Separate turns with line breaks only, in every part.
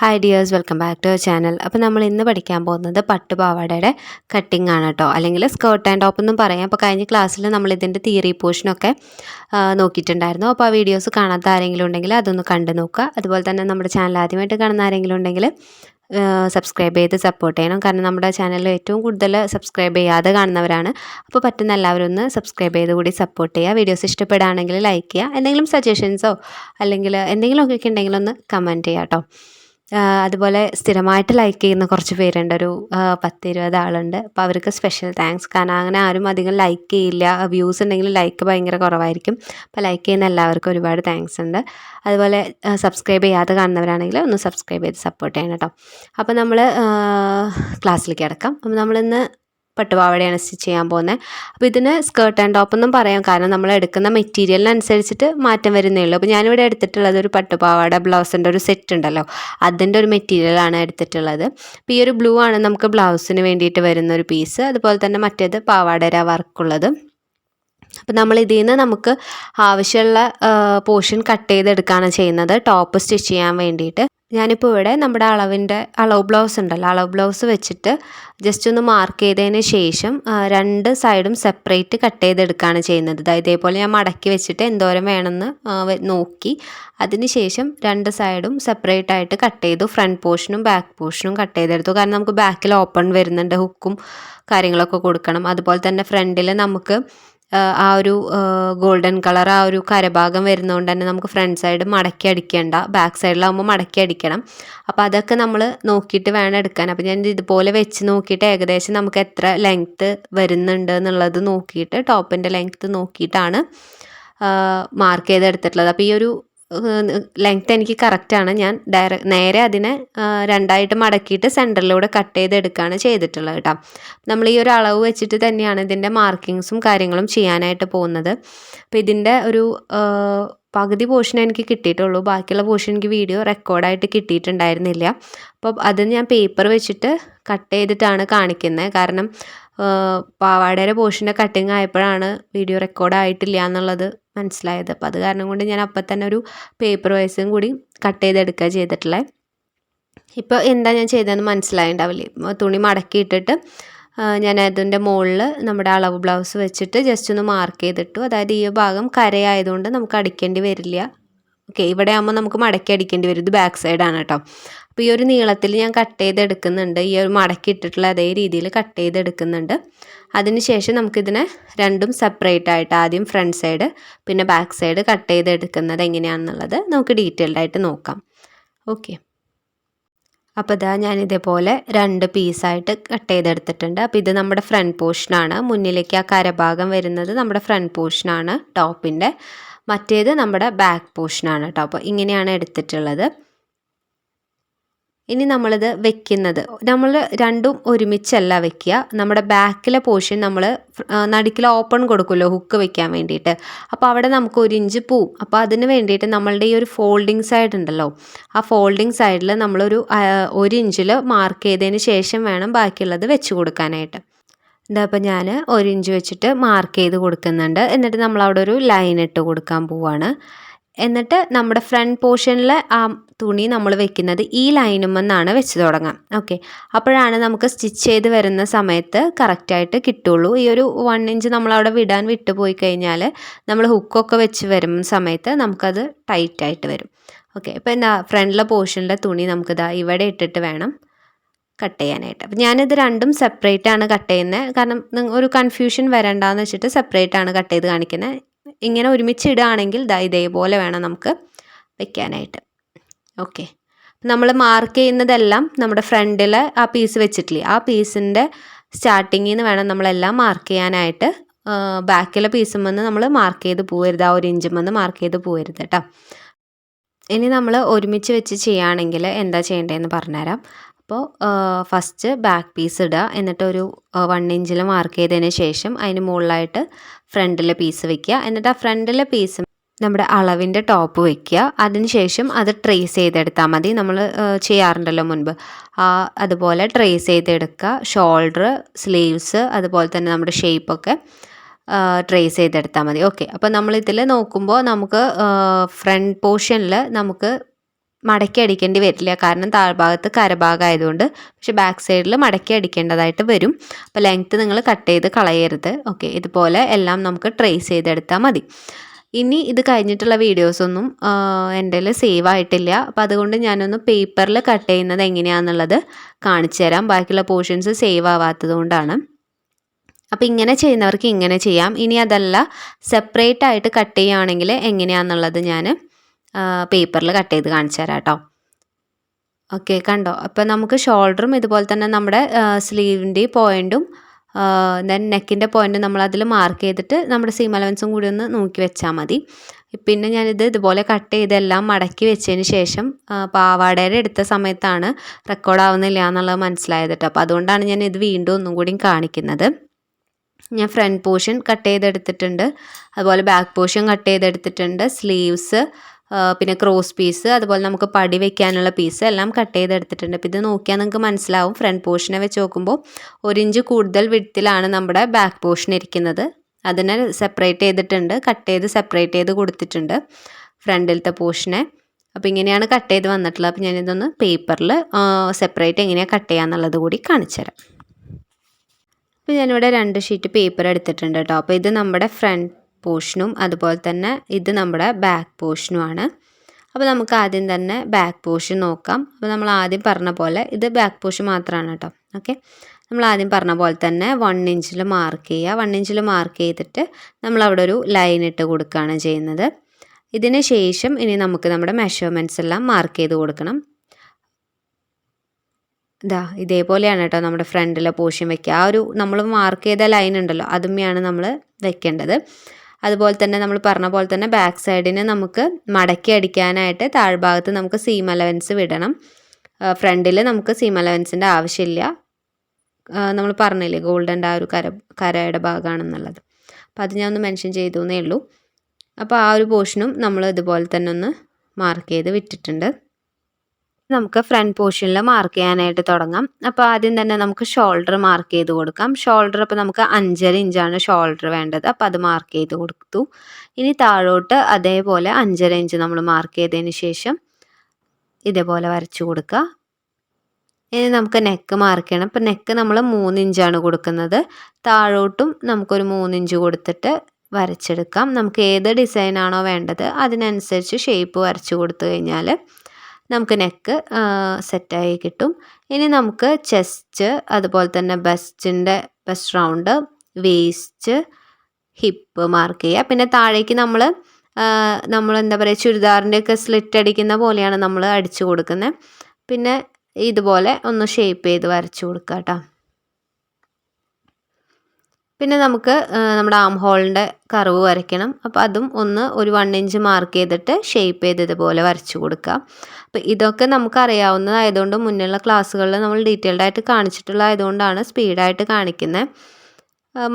Hi dears welcome back to our channel അപ്പോൾ നമ്മൾ ഇന്ന് പഠിക്കാൻ പോകുന്നത് പട്ടുപാവാടയുടെ കട്ടിംഗ് ആണ് കേട്ടോ അല്ലെങ്കിൽ സ്കേർട്ട് ആൻഡ് ടോപ്പ് എന്നും പറയാം. അപ്പോൾ കഴിഞ്ഞ ക്ലാസ്സിൽ നമ്മൾ ഇതിന്റെ തിയറി പോർഷനൊക്കെ നോക്കിയിട്ടുണ്ടായിരുന്നു. അപ്പോൾ ആ വീഡിയോസ് കാണാത്ത ആരെങ്കിലും ഉണ്ടെങ്കിൽ അതൊന്ന് കണ്ടു നോക്കുക. അതുപോലെ തന്നെ നമ്മുടെ ചാനൽ ആദ്യമായിട്ട് കാണുന്ന ആരെങ്കിലും ഉണ്ടെങ്കിൽ സബ്സ്ക്രൈബ് ചെയ്ത് സപ്പോർട്ട് ചെയ്യണം. കാരണം നമ്മുടെ ചാനലിൽ ഏറ്റവും കൂടുതൽ സബ്സ്ക്രൈബ് ചെയ്യാതെ കാണുന്നവരാണ്. അപ്പോൾ പറ്റുന്ന എല്ലാവരും ഒന്ന് സബ്സ്ക്രൈബ് ചെയ്ത് കൂടി സപ്പോർട്ട് ചെയ്യുക. വീഡിയോസ് ഇഷ്ടപ്പെടുകയാണെങ്കിൽ ലൈക്ക് ചെയ്യുക. എന്തെങ്കിലും സജഷൻസോ അല്ലെങ്കിൽ എന്തെങ്കിലുമൊക്കെ ഉണ്ടെങ്കിൽ ഒന്ന് കമന്റ് ചെയ്യാം കേട്ടോ അതുപോലെ സ്ഥിരമായിട്ട് ലൈക്ക് ചെയ്യുന്ന കുറച്ച് പേരുണ്ട്. ഒരു പത്ത് ഇരുപത് ആളുണ്ട്. അപ്പോൾ അവർക്ക് സ്പെഷ്യൽ താങ്ക്സ് കാരണം അങ്ങനെ ആരും അധികം ലൈക്ക് ചെയ്യില്ല. വ്യൂസ് ഉണ്ടെങ്കിൽ ലൈക്ക് ഭയങ്കര കുറവായിരിക്കും. അപ്പോൾ ലൈക്ക് ചെയ്യുന്ന എല്ലാവർക്കും ഒരുപാട് താങ്ക്സ് ഉണ്ട്. അതുപോലെ സബ്സ്ക്രൈബ് ചെയ്യാതെ കാണുന്നവരാണെങ്കിൽ ഒന്ന് സബ്സ്ക്രൈബ് ചെയ്ത് സപ്പോർട്ട് ചെയ്യണം കേട്ടോ. അപ്പോൾ നമ്മൾ ക്ലാസ്സിലേക്ക് കിടക്കാം. അപ്പോൾ നമ്മളിന്ന് പട്ടുപാവാടയാണ് സ്റ്റിച്ച് ചെയ്യാൻ പോകുന്നത്. അപ്പോൾ ഇതിന് സ്കേർട്ട് ആൻഡ് ടോപ്പ് എന്നും പറയാം. കാരണം നമ്മൾ എടുക്കുന്ന മെറ്റീരിയലിനനുസരിച്ചിട്ട് മാറ്റം വരുന്നേ ഉള്ളൂ. അപ്പോൾ ഞാനിവിടെ എടുത്തിട്ടുള്ളത് ഒരു പട്ടുപാവാട ബ്ലൗസിന്റെ ഒരു സെറ്റ് ഉണ്ടല്ലോ. അതിന്റെ ഒരു മെറ്റീരിയലാണ് എടുത്തിട്ടുള്ളത്. അപ്പോൾ ഈ ഒരു ബ്ലൂ ആണ് നമുക്ക് ബ്ലൗസിന് വേണ്ടിയിട്ട് വരുന്ന ഒരു പീസ് അതുപോലെ തന്നെ മറ്റേത് പാവാടര വർക്കുള്ളത് അപ്പോൾ നമ്മൾ ഇതിൽ നിന്ന് നമുക്ക് ആവശ്യമുള്ള പോർഷൻ കട്ട് ചെയ്തെടുക്കുകയാണ് ചെയ്യുന്നത്. ടോപ്പ് സ്റ്റിച്ച് ചെയ്യാൻ വേണ്ടിയിട്ട്. ഞാനിപ്പോൾ ഇവിടെ നമ്മുടെ അളവിന്റെ അളവ് ബ്ലൗസ് ഉണ്ടല്ലോ അളവ് ബ്ലൗസ് വെച്ചിട്ട് ജസ്റ്റ് ഒന്ന് മാർക്ക് ചെയ്തതിന് ശേഷം രണ്ട് സൈഡും സെപ്പറേറ്റ് കട്ട് ചെയ്തെടുക്കുകയാണ് ചെയ്യുന്നത്. അതായത് ഇതേപോലെ ഞാൻ മടക്കി വെച്ചിട്ട് എന്തോരം വേണമെന്ന് നോക്കി. അതിന് ശേഷം രണ്ട് സൈഡും സെപ്പറേറ്റ് ആയിട്ട് കട്ട് ചെയ്തു. ഫ്രണ്ട് പോർഷനും ബാക്ക് പോർഷനും കട്ട് ചെയ്തെടുത്തു. കാരണം നമുക്ക് ബാക്കിൽ ഓപ്പൺ വരുന്നുണ്ട് ഹുക്കും കാര്യങ്ങളൊക്കെ കൊടുക്കണം. അതുപോലെ തന്നെ ഫ്രണ്ടിൽ നമുക്ക് ആ ഒരു ഗോൾഡൻ കളർ ആ ഒരു കരഭാഗം വരുന്നതുകൊണ്ട് തന്നെ നമുക്ക് ഫ്രണ്ട് സൈഡ് മടക്കി അടിക്കേണ്ട ബാക്ക് സൈഡിലാകുമ്പോൾ മടക്കി അടിക്കണം. അപ്പോൾ അതൊക്കെ നമ്മൾ നോക്കിയിട്ട് വേണം എടുക്കാൻ. അപ്പോൾ ഞാൻ ഇതുപോലെ വെച്ച് നോക്കിയിട്ട് ഏകദേശം നമുക്ക് എത്ര ലെങ്ത്ത് വരുന്നുണ്ട് എന്നുള്ളത് നോക്കിയിട്ട് ടോപ്പിന്റെ ലെങ്ത്ത് നോക്കിയിട്ടാണ് മാർക്ക് ചെയ്തെടുത്തിട്ടുള്ളത്. അപ്പോൾ ഈ ഒരു ലെങ്ത് എനിക്ക് കറക്റ്റാണ് ഞാൻ ഡയറ നേരെ അതിനെ രണ്ടായിട്ട് മടക്കിയിട്ട് സെന്ററിലൂടെ കട്ട് ചെയ്തെടുക്കുകയാണ് ചെയ്തിട്ടുള്ളത് കേട്ടോ. നമ്മൾ ഈ ഒരു അളവ് വെച്ചിട്ട് തന്നെയാണ് ഇതിന്റെ മാർക്കിങ്സും കാര്യങ്ങളും ചെയ്യാനായിട്ട് പോകുന്നത്. അപ്പോൾ ഇതിന്റെ ഒരു പകുതി പോർഷൻ എനിക്ക് കിട്ടിയിട്ടുള്ളൂ. ബാക്കിയുള്ള പോർഷൻ എനിക്ക് വീഡിയോ റെക്കോർഡായിട്ട് കിട്ടിയിട്ടുണ്ടായിരുന്നില്ല. അപ്പോൾ അത് ഞാൻ പേപ്പർ വെച്ചിട്ട് കട്ട് ചെയ്തിട്ടാണ് കാണിക്കുന്നത്. കാരണം പാവാടയുടെ പോർഷന്റെ കട്ടിങ് ആയപ്പോഴാണ് വീഡിയോ റെക്കോർഡ് ആയിട്ടില്ല എന്നുള്ളത് മനസ്സിലായത്. അപ്പോൾ അത് കാരണം കൊണ്ട് ഞാൻ അപ്പം തന്നെ ഒരു പേപ്പർ വൈസും കൂടി കട്ട് ചെയ്തെടുക്കുക ചെയ്തിട്ടുള്ളത് ഇപ്പോൾ എന്താ ഞാൻ ചെയ്തതെന്ന് മനസ്സിലായിണ്ടാവില്ല? തുണി മടക്കിയിട്ടിട്ട് ഞാൻ അതിന്റെ മുകളിൽ നമ്മുടെ അളവ് ബ്ലൗസ് വെച്ചിട്ട് ജസ്റ്റ് ഒന്ന് മാർക്ക് ചെയ്തിട്ടു. അതായത് ഈ ഭാഗം കരയായതുകൊണ്ട് നമുക്ക് അടിക്കേണ്ടി വരില്ല. ഓക്കെ ഇവിടെ ആകുമ്പോൾ നമുക്ക് മടക്കി അടിക്കേണ്ടി വരും. ഇത് ബാക്ക് സൈഡാണ് കേട്ടോ അപ്പോൾ ഈ ഒരു നീളത്തിൽ ഞാൻ കട്ട് ചെയ്തെടുക്കുന്നുണ്ട്. ഈ ഒരു മടക്കി ഇട്ടിട്ടുള്ള അതേ രീതിയിൽ കട്ട് ചെയ്തെടുക്കുന്നുണ്ട്. അതിനുശേഷം നമുക്കിതിനെ രണ്ടും സെപ്പറേറ്റ് ആയിട്ട് ആദ്യം ഫ്രണ്ട് സൈഡ് പിന്നെ ബാക്ക് സൈഡ് കട്ട് ചെയ്തെടുക്കുന്നത് എങ്ങനെയാണെന്നുള്ളത് നമുക്ക് ഡീറ്റെയിൽഡ് ആയിട്ട് നോക്കാം. ഓക്കെ അപ്പോൾ ഇതാ ഞാൻ ഇതേപോലെ രണ്ട് പീസായിട്ട് കട്ട് ചെയ്തെടുത്തിട്ടുണ്ട്. അപ്പോൾ ഇത് നമ്മുടെ ഫ്രണ്ട് പോർഷനാണ് മുന്നിലേക്ക് ആ കരഭാഗം വരുന്നത് നമ്മുടെ ഫ്രണ്ട് പോർഷനാണ് ടോപ്പിന്റെ മറ്റേത് നമ്മുടെ ബാക്ക് പോർഷനാണ് കേട്ടോ. അപ്പോൾ ഇങ്ങനെയാണ് എടുത്തിട്ടുള്ളത്. ഇനി നമ്മളിത് വെക്കുന്നത്. നമ്മൾ രണ്ടും ഒരുമിച്ചല്ല വെക്കുക. നമ്മുടെ ബാക്കിലെ പോർഷൻ നമ്മൾ നടുക്കിൽ ഓപ്പൺ കൊടുക്കുമല്ലോ ഹുക്ക് വെക്കാൻ വേണ്ടിയിട്ട്. അപ്പോൾ അവിടെ നമുക്ക് ഒരു ഇഞ്ച് പോവും. അപ്പോൾ അതിന് വേണ്ടിയിട്ട് നമ്മളുടെ ഈ ഒരു ഫോൾഡിങ് സൈഡ് ഉണ്ടല്ലോ ആ ഫോൾഡിങ് സൈഡിൽ നമ്മളൊരു ഒരു ഇഞ്ചിൽ മാർക്ക് ചെയ്തതിന് ശേഷം വേണം ബാക്കിയുള്ളത് വെച്ച് കൊടുക്കാനായിട്ട്. എന്താ അപ്പോൾ ഞാൻ ഒരു ഇഞ്ച് വെച്ചിട്ട് മാർക്ക് ചെയ്ത് കൊടുക്കുന്നുണ്ട്. എന്നിട്ട് നമ്മൾ അവിടെ ഒരു ലൈൻ ഇട്ട് കൊടുക്കാൻ പോവാണ്. എന്നിട്ട് നമ്മുടെ ഫ്രണ്ട് പോർഷനിലെ ആ തുണി നമ്മൾ വെക്കുന്നത് ഈ ലൈനുമെന്നാണ് വെച്ച് തുടങ്ങാം. ഓക്കെ അപ്പോഴാണ് നമുക്ക് സ്റ്റിച്ച് ചെയ്ത് വരുന്ന സമയത്ത് കറക്റ്റായിട്ട് കിട്ടുള്ളൂ. ഈ ഒരു വൺ ഇഞ്ച് നമ്മളവിടെ വിടാൻ വിട്ടു പോയി കഴിഞ്ഞാൽ നമ്മൾ ഹുക്കൊക്കെ വെച്ച് വരുന്ന സമയത്ത് നമുക്കത് ടൈറ്റായിട്ട് വരും. ഓക്കെ ഇപ്പോൾ എന്താ ഫ്രണ്ടിലെ പോർഷനിലെ തുണി നമുക്കിതാ ഇവിടെ ഇട്ടിട്ട് വേണം കട്ട് ചെയ്യാനായിട്ട്. അപ്പം ഞാനിത് രണ്ടും സെപ്പറേറ്റ് ആണ് കട്ട് ചെയ്യുന്നത് കാരണം ഒരു കൺഫ്യൂഷൻ വരണ്ടെന്ന് വെച്ചിട്ട് സെപ്പറേറ്റ് ആണ് കട്ട് ചെയ്ത് കാണിക്കുന്നത് ഇങ്ങനെ ഒരുമിച്ച് ഇടുകയാണെങ്കിൽ ദാ ഇതേപോലെ വേണം നമുക്ക് വെക്കാനായിട്ട്. ഓക്കെ നമ്മൾ മാർക്ക് ചെയ്യുന്നതെല്ലാം നമ്മുടെ ഫ്രണ്ടിൽ ആ പീസ് വെച്ചിട്ടില്ലേ? ആ പീസിന്റെ സ്റ്റാർട്ടിങ്ങിൽ നിന്ന് വേണം നമ്മളെല്ലാം മാർക്ക് ചെയ്യാനായിട്ട് ബാക്കിലെ പീസും വന്ന് നമ്മൾ മാർക്ക് ചെയ്ത് പോകരുത് ആ ഒരു ഇഞ്ചും വന്ന് മാർക്ക് ചെയ്ത് പോകരുത് കേട്ടോ ഇനി നമ്മൾ ഒരുമിച്ച് വെച്ച് ചെയ്യുകയാണെങ്കിൽ എന്താ ചെയ്യേണ്ടതെന്ന് പറഞ്ഞുതരാം. അപ്പോൾ ഫസ്റ്റ് ബാക്ക് പീസ് ഇടുക. എന്നിട്ട് ഒരു വൺ ഇഞ്ചിൽ മാർക്ക് ചെയ്തതിന് ശേഷം അതിന് മുകളിലായിട്ട് ഫ്രണ്ടിലെ പീസ് വെക്കുക. എന്നിട്ട് ആ ഫ്രണ്ടിലെ പീസ് നമ്മുടെ അളവിന്റെ ടോപ്പ് വെക്കുക. അതിനുശേഷം അത് ട്രേസ് ചെയ്തെടുത്താൽ മതി. നമ്മൾ ചെയ്യാറുണ്ടല്ലോ മുൻപ്. ആ അതുപോലെ ട്രേസ് ചെയ്തെടുക്കുക. ഷോൾഡർ സ്ലീവ്സ് അതുപോലെ തന്നെ നമ്മുടെ ഷേപ്പൊക്കെ ട്രേസ് ചെയ്തെടുത്താൽ മതി. ഓക്കെ അപ്പോൾ നമ്മളിതിൽ നോക്കുമ്പോൾ നമുക്ക് ഫ്രണ്ട് പോർഷനിൽ നമുക്ക് മടക്കി അടിക്കേണ്ടി വരില്ല. കാരണം താഴ്ഭാഗത്ത് കരഭാഗമായതുകൊണ്ട് പക്ഷേ ബാക്ക് സൈഡിൽ മടക്കി അടിക്കേണ്ടതായിട്ട് വരും. അപ്പോൾ ലെങ്ത്ത് നിങ്ങൾ കട്ട് ചെയ്ത് കളയരുത്. ഓക്കെ ഇതുപോലെ എല്ലാം നമുക്ക് ട്രേസ് ചെയ്തെടുത്താൽ മതി. ഇനി ഇത് കഴിഞ്ഞിട്ടുള്ള വീഡിയോസൊന്നും എന്റെ സേവ് ആയിട്ടില്ല. അപ്പോൾ അതുകൊണ്ട് ഞാനൊന്ന് പേപ്പറിൽ കട്ട് ചെയ്യുന്നത് എങ്ങനെയാണെന്നുള്ളത് കാണിച്ചു തരാം. ബാക്കിയുള്ള പോർഷൻസ് സേവ് ആവാത്തത് കൊണ്ടാണ്. അപ്പോൾ ഇങ്ങനെ ചെയ്യുന്നവർക്ക് ഇങ്ങനെ ചെയ്യാം. ഇനി അതല്ല സെപ്പറേറ്റ് ആയിട്ട് കട്ട് ചെയ്യുകയാണെങ്കിൽ എങ്ങനെയാണെന്നുള്ളത് ഞാൻ പേപ്പറിൽ കട്ട് ചെയ്ത് കാണിച്ചു തരാം കേട്ടോ. ഓക്കെ കണ്ടോ? അപ്പോൾ നമുക്ക് ഷോൾഡറും ഇതുപോലെ തന്നെ നമ്മുടെ സ്ലീവിന്റെ പോയിന്റും ദെൻ നെക്കിന്റെ പോയിന്റ് നമ്മൾ അതിൽ മാർക്ക് ചെയ്തിട്ട് നമ്മുടെ സീം അലവൻസും കൂടി ഒന്ന് നോക്കി വെച്ചാൽ മതി. പിന്നെ ഞാനിത് ഇതുപോലെ കട്ട് ചെയ്തെല്ലാം മടക്കി വെച്ചതിന് ശേഷം പാവാടയുടെ എടുത്ത സമയത്താണ് റെക്കോർഡ് ആവുന്നില്ല എന്നുള്ളത് മനസ്സിലായത് അപ്പോൾ അതുകൊണ്ടാണ് ഞാൻ ഇത് വീണ്ടും ഒന്നും കൂടി കാണിക്കുന്നത്. ഞാൻ ഫ്രണ്ട് പോർഷൻ കട്ട് ചെയ്തെടുത്തിട്ടുണ്ട്. അതുപോലെ ബാക്ക് പോർഷൻ കട്ട് ചെയ്തെടുത്തിട്ടുണ്ട്. സ്ലീവ്സ് പിന്നെ ക്രോസ് പീസ് അതുപോലെ നമുക്ക് പടി വെക്കാനുള്ള പീസ് എല്ലാം കട്ട് ചെയ്തെടുത്തിട്ടുണ്ട്. അപ്പോൾ ഇത് നോക്കിയാൽ നിങ്ങൾക്ക് മനസ്സിലാവും. ഫ്രണ്ട് പോർഷനെ വെച്ച് നോക്കുമ്പോൾ ഒരു ഇഞ്ച് കൂടുതൽ വിടത്തിലാണ് നമ്മുടെ ബാക്ക് പോർഷൻ ഇരിക്കുന്നത്. അതിനെ സെപ്പറേറ്റ് ചെയ്തിട്ടുണ്ട്. കട്ട് ചെയ്ത് സെപ്പറേറ്റ് ചെയ്ത് കൊടുത്തിട്ടുണ്ട് ഫ്രണ്ടിലത്തെ പോർഷനെ അപ്പോൾ ഇങ്ങനെയാണ് കട്ട് ചെയ്ത് വന്നിട്ടുള്ളത്. അപ്പോൾ ഞാനിതൊന്ന് പേപ്പറിൽ സെപ്പറേറ്റ് എങ്ങനെയാണ് കട്ട് ചെയ്യാന്നുള്ളത് കൂടി കാണിച്ചു തരാം. അപ്പോൾ ഞാനിവിടെ രണ്ട് ഷീറ്റ് പേപ്പർ എടുത്തിട്ടുണ്ട് കേട്ടോ. അപ്പോൾ ഇത് നമ്മുടെ ഫ്രണ്ട് പോർഷനും അതുപോലെ തന്നെ ഇത് നമ്മുടെ ബാക്ക് പോർഷനുമാണ് അപ്പോൾ നമുക്ക് ആദ്യം തന്നെ ബാക്ക് പോർഷൻ നോക്കാം. അപ്പോൾ നമ്മൾ ആദ്യം പറഞ്ഞ പോലെ ഇത് ബാക്ക് പോർഷൻ മാത്രമാണ് കേട്ടോ ഓക്കെ നമ്മൾ ആദ്യം പറഞ്ഞ പോലെ തന്നെ വൺ ഇഞ്ചിൽ മാർക്ക് ചെയ്യുക. വൺ ഇഞ്ചിൽ മാർക്ക് ചെയ്തിട്ട് നമ്മൾ അവിടെ ഒരു ലൈൻ ഇട്ട് കൊടുക്കുകയാണ് ചെയ്യുന്നത്. ഇതിന് ശേഷം ഇനി നമുക്ക് നമ്മുടെ മെഷർമെന്റ്സ് എല്ലാം മാർക്ക് ചെയ്ത് കൊടുക്കണം. ഇതാ ഇതേപോലെയാണ് കേട്ടോ നമ്മുടെ ഫ്രണ്ടിലെ പോർഷൻ വെക്കുക. ആ ഒരു നമ്മൾ മാർക്ക് ചെയ്ത ലൈൻ ഉണ്ടല്ലോ അതുമ്മയാണ് നമ്മൾ വെക്കേണ്ടത്. അതുപോലെ തന്നെ നമ്മൾ പറഞ്ഞ പോലെ തന്നെ ബാക്ക് സൈഡിന് നമുക്ക് മടക്കി അടിക്കാനായിട്ട് താഴ്ഭാഗത്ത് നമുക്ക് സീം അലവൻസ് വിടണം. ഫ്രണ്ടിൽ നമുക്ക് സീം അലവൻസിന്റെ ആവശ്യമില്ല. നമ്മൾ പറഞ്ഞില്ലേ ഗോൾഡന്റെ ആ ഒരു കര കരയുടെ ഭാഗമാണെന്നുള്ളത്. അപ്പോൾ അത് ഞാൻ ഒന്ന് മെൻഷൻ ചെയ്തു എന്നേ ഉള്ളൂ. അപ്പോൾ ആ ഒരു പോർഷനും നമ്മൾ ഇതുപോലെ തന്നെ ഒന്ന് മാർക്ക് ചെയ്ത് വിട്ടിട്ടുണ്ട്. നമുക്ക് ഫ്രണ്ട് പോർഷനിൽ മാർക്ക് ചെയ്യാനായിട്ട് തുടങ്ങാം. അപ്പോൾ ആദ്യം തന്നെ നമുക്ക് ഷോൾഡർ മാർക്ക് ചെയ്ത് കൊടുക്കാം. ഷോൾഡർ അപ്പോൾ നമുക്ക് അഞ്ചര ഇഞ്ചാണ് ഷോൾഡർ വേണ്ടത്. അപ്പോൾ അത് മാർക്ക് ചെയ്ത് കൊടുത്തു. ഇനി താഴോട്ട് അതേപോലെ അഞ്ചര ഇഞ്ച് നമ്മൾ മാർക്ക് ചെയ്തതിന് ശേഷം ഇതേപോലെ വരച്ചു കൊടുക്കുക. ഇനി നമുക്ക് നെക്ക് മാർക്ക് ചെയ്യണം. അപ്പോൾ നെക്ക് നമ്മൾ മൂന്ന് ഇഞ്ചാണ് കൊടുക്കുന്നത്. താഴോട്ടും നമുക്കൊരു മൂന്ന് ഇഞ്ച് കൊടുത്തിട്ട് വരച്ചെടുക്കാം. നമുക്ക് ഏത് ഡിസൈനാണോ വേണ്ടത് അതിനനുസരിച്ച് ഷേപ്പ് വരച്ചു കൊടുത്തു കഴിഞ്ഞാൽ നമുക്ക് നെക്ക് സെറ്റായി കിട്ടും. ഇനി നമുക്ക് ചെസ്റ്റ് അതുപോലെ തന്നെ ബസ്റ്റിന്റെ bust round waist hip mark ചെയ്യുക പിന്നെ താഴേക്ക് നമ്മൾ നമ്മൾ എന്താ പറയുക ചുരിദാറിന്റെയൊക്കെ സ്ലിറ്റ് അടിക്കുന്ന പോലെയാണ് നമ്മൾ അടിച്ചു കൊടുക്കുന്നത് പിന്നെ ഇതുപോലെ ഒന്ന് ഷേപ്പ് ചെയ്ത് വരച്ചു കൊടുക്കുക കേട്ടോ പിന്നെ നമുക്ക് നമ്മുടെ ആം ഹോളിന്റെ കർവ് വരയ്ക്കണം. അപ്പോൾ അതും ഒന്ന് ഒരു വൺ ഇഞ്ച് മാർക്ക് ചെയ്തിട്ട് ഷേപ്പ് ചെയ്ത് ഇതുപോലെ വരച്ചു കൊടുക്കുക അപ്പോൾ ഇതൊക്കെ നമുക്ക് അറിയാവുന്നതായതുകൊണ്ട് മുന്നിലുള്ള ക്ലാസ്സുകളിൽ നമ്മൾ ഡീറ്റെയിൽഡ് ആയിട്ട് കാണിച്ചിട്ടുള്ളതായതുകൊണ്ടാണ് സ്പീഡായിട്ട് കാണിക്കുന്നത്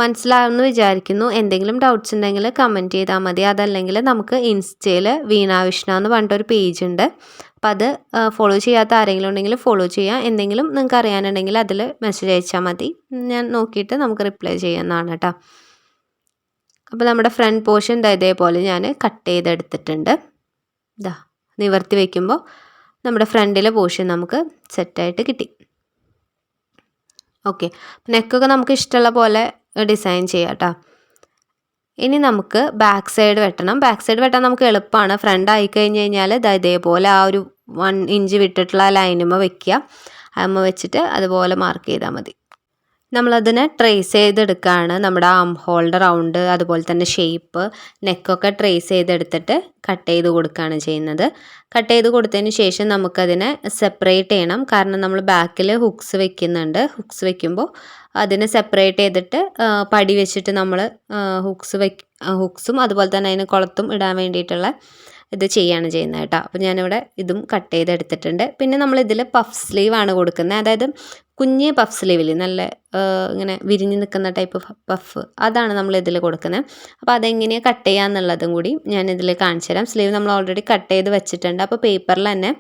മനസ്സിലാവുമെന്ന് വിചാരിക്കുന്നു. എന്തെങ്കിലും ഡൗട്ട്സ് ഉണ്ടെങ്കിൽ കമന്റ് ചെയ്താൽ മതി. അതല്ലെങ്കിൽ നമുക്ക് ഇൻസ്റ്റയിൽ വീണാവിഷ്ണ എന്ന് പറഞ്ഞിട്ടൊരു പേജ് ഉണ്ട്. അപ്പോൾ അത് ഫോളോ ചെയ്യാത്ത ആരെങ്കിലും ഉണ്ടെങ്കിൽ ഫോളോ ചെയ്യാം. എന്തെങ്കിലും നിങ്ങൾക്ക് അറിയാനുണ്ടെങ്കിൽ അതിൽ മെസ്സേജ് അയച്ചാൽ മതി. ഞാൻ നോക്കിയിട്ട് നമുക്ക് റിപ്ലൈ ചെയ്യുന്നതാണ് കേട്ടോ. അപ്പോൾ നമ്മുടെ ഫ്രണ്ട് പോർഷൻ ഇതേപോലെ ഞാൻ കട്ട് ചെയ്തെടുത്തിട്ടുണ്ട്. ഇതാ നിവർത്തി വയ്ക്കുമ്പോൾ നമ്മുടെ ഫ്രണ്ടിലെ പോർഷൻ നമുക്ക് സെറ്റായിട്ട് കിട്ടി. ഓക്കെ നെക്കൊക്കെ നമുക്ക് ഇഷ്ടമുള്ള പോലെ ഡിസൈൻ ചെയ്യാം കേട്ടോ. ഇനി നമുക്ക് ബാക്ക് സൈഡ് വെട്ടണം. ബാക്ക് സൈഡ് വെട്ടാൻ നമുക്ക് എളുപ്പമാണ് ഫ്രണ്ട് ആയി കഴിഞ്ഞ് കഴിഞ്ഞാൽ ഇതേപോലെ ആ ഒരു വൺ ഇഞ്ച് വിട്ടിട്ടുള്ള ലൈനുമ്മ വെക്കുക. അമ്മ വെച്ചിട്ട് അതുപോലെ മാർക്ക് ചെയ്താൽ മതി. നമ്മളതിനെ ട്രേസ് ചെയ്തെടുക്കുകയാണ് നമ്മുടെ ആം ഹോൾഡ് റൗണ്ട് അതുപോലെ തന്നെ ഷേപ്പ് നെക്കൊക്കെ ട്രേസ് ചെയ്തെടുത്തിട്ട് കട്ട് ചെയ്ത് കൊടുക്കുകയാണ് ചെയ്യുന്നത്. കട്ട് ചെയ്ത് കൊടുത്തതിന് ശേഷം നമുക്കതിനെ സെപ്പറേറ്റ് ചെയ്യണം. കാരണം നമ്മൾ ബാക്കിൽ ഹുക്സ് വെക്കുന്നുണ്ട്. ഹുക്സ് വെക്കുമ്പോൾ അതിനെ സെപ്പറേറ്റ് ചെയ്തിട്ട് പടി വെച്ചിട്ട് നമ്മൾ ഹുക്സ് വെക്ക് ഹുക്സും അതുപോലെ തന്നെ അതിന് കുളത്തും ഇടാൻ വേണ്ടിയിട്ടുള്ള ഇത് ചെയ്യാണ് ചെയ്യുന്നത് കേട്ടോ. അപ്പോൾ ഞാനിവിടെ ഇതും കട്ട് ചെയ്തെടുത്തിട്ടുണ്ട് പിന്നെ നമ്മൾ ഇതിൽ പഫ് സ്ലീവ് ആണ് കൊടുക്കുന്നത്. അതായത് കുഞ്ഞ് പഫ് സ്ലീവിൽ നല്ല ഇങ്ങനെ വിരിഞ്ഞ് നിൽക്കുന്ന ടൈപ്പ് പഫ് അതാണ് നമ്മൾ ഇതിൽ കൊടുക്കുന്നത്. അപ്പോൾ അതെങ്ങനെയാണ് കട്ട് ചെയ്യുക എന്നുള്ളതും കൂടി ഞാൻ ഇതിൽ കാണിച്ചു തരാം. സ്ലീവ് നമ്മൾ ഓൾറെഡി കട്ട് ചെയ്ത് വെച്ചിട്ടുണ്ട്. അപ്പോൾ പേപ്പറിൽ തന്നെ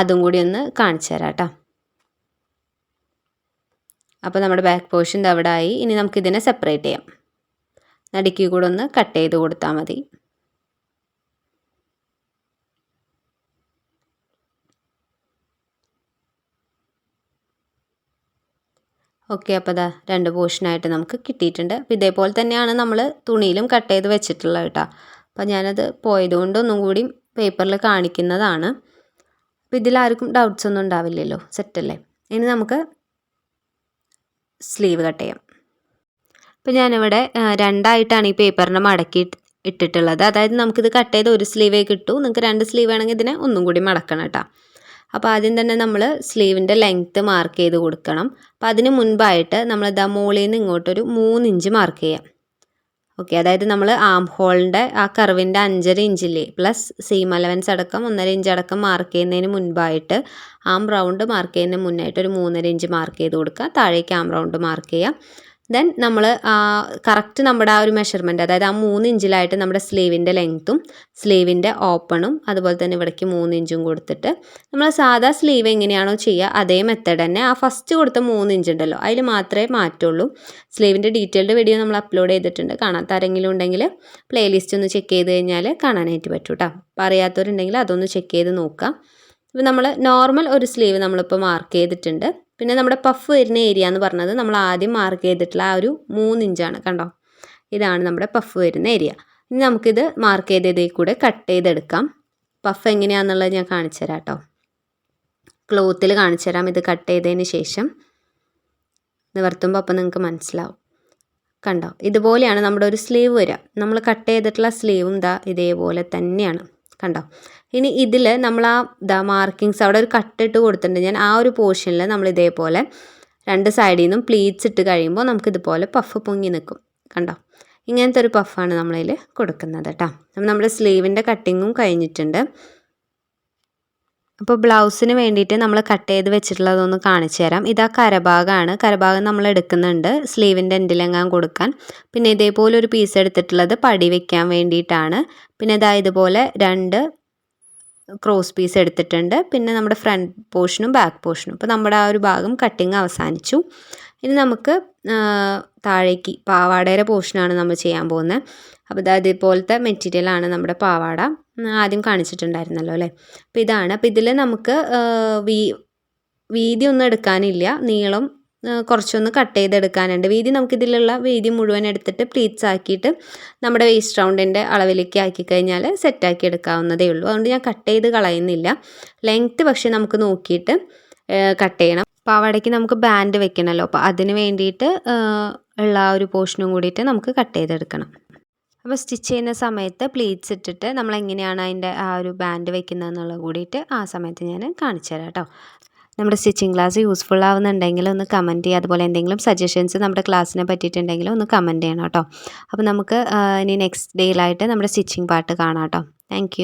അതും കൂടി ഒന്ന് കാണിച്ചു തരാം കേട്ടോ. അപ്പോൾ നമ്മുടെ ബാക്ക് പോർഷൻ അവിടെ ആയി ഇനി നമുക്കിതിനെ സെപ്പറേറ്റ് ചെയ്യാം. നടുക്കി കൂടെ ഒന്ന് കട്ട് ചെയ്ത് കൊടുത്താൽ മതി. ഓക്കെ അപ്പോൾ ദാ രണ്ട് പോർഷനായിട്ട് നമുക്ക് കിട്ടിയിട്ടുണ്ട്. അപ്പോൾ ഇതേപോലെ തന്നെയാണ് നമ്മൾ തുണിയിലും കട്ട് ചെയ്ത് വെച്ചിട്ടുള്ളത് കേട്ടോ. അപ്പോൾ ഞാനത് പോയതുകൊണ്ട് ഒന്നും കൂടി പേപ്പറിൽ കാണിക്കുന്നതാണ്. അപ്പോൾ ഇതിലാർക്കും ഡൗട്ട്സ് ഒന്നും ഉണ്ടാവില്ലല്ലോ. സെറ്റല്ലേ ഇനി നമുക്ക് സ്ലീവ് കട്ട് ചെയ്യാം. അപ്പോൾ ഞാനിവിടെ രണ്ടായിട്ടാണ് ഈ പേപ്പറിനെ മടക്കി ഇട്ടിട്ടുള്ളത്. അതായത് നമുക്കിത് കട്ട് ചെയ്ത് ഒരു സ്ലീവേ കിട്ടൂ നിങ്ങൾക്ക് രണ്ട് സ്ലീവ് വേണമെങ്കിൽ ഇതിനെ ഒന്നും കൂടി മടക്കണം കേട്ടോ അപ്പോൾ ആദ്യം തന്നെ നമ്മൾ സ്ലീവിന്റെ ലെങ്ത്ത് മാർക്ക് ചെയ്ത് കൊടുക്കണം. അപ്പോൾ അതിന് മുൻപായിട്ട് നമ്മൾ ദ മുകളിൽ നിന്ന് ഇങ്ങോട്ടൊരു മൂന്നിഞ്ച് മാർക്ക് ചെയ്യാം. ഓക്കെ അതായത് നമ്മൾ ആം ഹോളിന്റെ ആ കർവിന്റെ അഞ്ചര ഇഞ്ചിൽ പ്ലസ് സീം അലവൻസ് അടക്കം ഒന്നര ഇഞ്ച് അടക്കം മാർക്ക് ചെയ്യുന്നതിന് മുൻപായിട്ട് ആം റൗണ്ട് മാർക്ക് ചെയ്യുന്നതിന് മുന്നായിട്ട് ഒരു മൂന്നര ഇഞ്ച് മാർക്ക് ചെയ്ത് കൊടുക്കുക. താഴേക്ക് ആം റൗണ്ട് മാർക്ക് ചെയ്യുക ദെൻ നമ്മൾ കറക്റ്റ് നമ്മുടെ ആ ഒരു മെഷർമെന്റ് അതായത് ആ മൂന്ന് ഇഞ്ചിലായിട്ട് നമ്മുടെ സ്ലീവിന്റെ ലെങ്ത്തും സ്ലീവിന്റെ ഓപ്പണും അതുപോലെ തന്നെ ഇവിടേക്ക് മൂന്ന് ഇഞ്ചും കൊടുത്തിട്ട് നമ്മൾ സാധാ സ്ലീവ് എങ്ങനെയാണോ ചെയ്യുക അതേ മെത്തേഡ് തന്നെ ആ ഫസ്റ്റ് കൊടുത്ത മൂന്ന് ഇഞ്ച് ഉണ്ടല്ലോ അതിൽ മാത്രമേ മാറ്റുള്ളൂ. സ്ലീവിന്റെ ഡീറ്റെയിൽഡ് വീഡിയോ നമ്മൾ അപ്ലോഡ് ചെയ്തിട്ടുണ്ട് കാണാത്ത ആരെങ്കിലും ഉണ്ടെങ്കിൽ പ്ലേലിസ്റ്റ് ഒന്ന് ചെക്ക് ചെയ്ത് കഴിഞ്ഞാൽ കാണാനായിട്ട് പറ്റൂട്ടോ അപ്പോൾ അറിയാത്തവരുണ്ടെങ്കിൽ അതൊന്ന് ചെക്ക് ചെയ്ത് നോക്കാം. ഇപ്പോൾ നമ്മൾ നോർമൽ ഒരു സ്ലീവ് നമ്മളിപ്പോൾ മാർക്ക് ചെയ്തിട്ടുണ്ട്. പിന്നെ നമ്മുടെ പഫ് വരുന്ന ഏരിയ എന്ന് പറഞ്ഞത് നമ്മൾ ആദ്യം മാർക്ക് ചെയ്തിട്ടുള്ള ആ ഒരു മൂന്നിഞ്ചാണ് കണ്ടോ? ഇതാണ് നമ്മുടെ പഫ് വരുന്ന ഏരിയ ഇനി നമുക്കിത് മാർക്ക് ചെയ്തതിൽ കൂടെ കട്ട് ചെയ്തെടുക്കാം. പഫ് എങ്ങനെയാണെന്നുള്ളത് ഞാൻ കാണിച്ചു തരാം കേട്ടോ. ക്ലോത്തിൽ കാണിച്ചു തരാം. ഇത് കട്ട് ചെയ്തതിന് ശേഷം നിവർത്തുമ്പോൾ അപ്പം നിങ്ങൾക്ക് മനസ്സിലാവും. കണ്ടോ? ഇതുപോലെയാണ് നമ്മുടെ ഒരു സ്ലീവ് വരിക. നമ്മൾ കട്ട് ചെയ്തിട്ടുള്ള സ്ലീവും ഇതാ ഇതേപോലെ തന്നെയാണ്. കണ്ടോ? ഇനി ഇതിൽ നമ്മൾ ആ ദ മാർക്കിങ്സ് അവിടെ ഒരു കട്ടിട്ട് കൊടുത്തിട്ടുണ്ട്. ഞാൻ ആ ഒരു പോർഷനിൽ നമ്മൾ ഇതേപോലെ രണ്ട് സൈഡിൽ നിന്നും പ്ലീറ്റ്സ് ഇട്ട് കഴിയുമ്പോൾ നമുക്ക് ഇതുപോലെ പഫ് പൊങ്ങി നിൽക്കും കണ്ടോ? ഇങ്ങനത്തെ ഒരു പഫാണ് നമ്മളതിൽ കൊടുക്കുന്നത് കേട്ടോ നമ്മുടെ സ്ലീവിന്റെ കട്ടിങ്ങും കഴിഞ്ഞിട്ടുണ്ട്. അപ്പോൾ ബ്ലൗസിന് വേണ്ടിയിട്ട് നമ്മൾ കട്ട് ചെയ്ത് വെച്ചിട്ടുള്ളതൊന്ന് കാണിച്ചു തരാം. ഇതാ കരഭാഗമാണ് കരഭാഗം നമ്മൾ എടുക്കുന്നുണ്ട്. സ്ലീവിന്റെ എൻഡിലെങ്ങാൻ കൊടുക്കാൻ. പിന്നെ ഇതേപോലെ ഒരു പീസ് എടുത്തിട്ടുള്ളത് പടി വെക്കാൻ വേണ്ടിയിട്ടാണ്. പിന്നെ ഇതാ ഇതുപോലെ രണ്ട് ക്രോസ് പീസ് എടുത്തിട്ടുണ്ട്. പിന്നെ നമ്മുടെ ഫ്രണ്ട് പോർഷനും ബാക്ക് പോർഷനും അപ്പോൾ നമ്മുടെ ആ ഒരു ഭാഗം കട്ടിങ് അവസാനിച്ചു. ഇനി നമുക്ക് താഴേക്ക് പാവാടയുടെ പോർഷനാണ് നമ്മൾ ചെയ്യാൻ പോകുന്നത്. അപ്പോൾ ഇത് ഇതുപോലത്തെ മെറ്റീരിയലാണ് നമ്മുടെ പാവാട. ആദ്യം കാണിച്ചിട്ടുണ്ടായിരുന്നല്ലോ അല്ലേ? അപ്പോൾ ഇതാണ്. അപ്പോൾ ഇതിൽ നമുക്ക് വീ വീതി ഒന്നും എടുക്കാനില്ല. നീളം കുറച്ചൊന്ന് കട്ട് ചെയ്തെടുക്കാനുണ്ട്. വീതി നമുക്കിതിലുള്ള വീതി മുഴുവൻ എടുത്തിട്ട് പ്ലീറ്റ്സ് ആക്കിയിട്ട് നമ്മുടെ വേസ്റ്റ് റൗണ്ടിന്റെ അളവിലേക്ക് ആക്കി കഴിഞ്ഞാൽ സെറ്റാക്കി എടുക്കാവുന്നതേ ഉള്ളൂ. അതുകൊണ്ട് ഞാൻ കട്ട് ചെയ്ത് കളയുന്നില്ല. ലെങ്ത്ത് പക്ഷേ നമുക്ക് നോക്കിയിട്ട് കട്ട് ചെയ്യണം. പാവാടയ്ക്ക് നമുക്ക് ബാൻഡ് വെക്കണമല്ലോ അപ്പോൾ അതിന് വേണ്ടിയിട്ട് ഉള്ള ആ ഒരു പോർഷനും കൂടിയിട്ട് നമുക്ക് കട്ട് ചെയ്തെടുക്കണം. അപ്പോൾ സ്റ്റിച്ച് ചെയ്യുന്ന സമയത്ത് പ്ലീറ്റ്സ് ഇട്ടിട്ട് നമ്മൾ എങ്ങനെയാണ് അതിന്റെ ആ ഒരു ബാൻഡ് വെക്കുന്നത് എന്നുള്ളത് കൂടിയിട്ട് ആ സമയത്ത് ഞാൻ കാണിച്ചു തരാം കേട്ടോ. നമ്മുടെ സ്റ്റിച്ചിങ് ക്ലാസ് യൂസ്ഫുൾ ആവുന്നുണ്ടെങ്കിൽ ഒന്ന് കമന്റ് ചെയ്യുക. അതുപോലെ എന്തെങ്കിലും സജഷൻസ് നമ്മുടെ ക്ലാസ്സിനെ പറ്റിയിട്ടുണ്ടെങ്കിൽ ഒന്ന് കമന്റ് ചെയ്യണം കേട്ടോ. അപ്പോൾ നമുക്ക് ഇനി നെക്സ്റ്റ് ഡേയിലായിട്ട് നമ്മുടെ സ്റ്റിച്ചിങ് പാർട്ട് കാണാം കേട്ടോ. താങ്ക്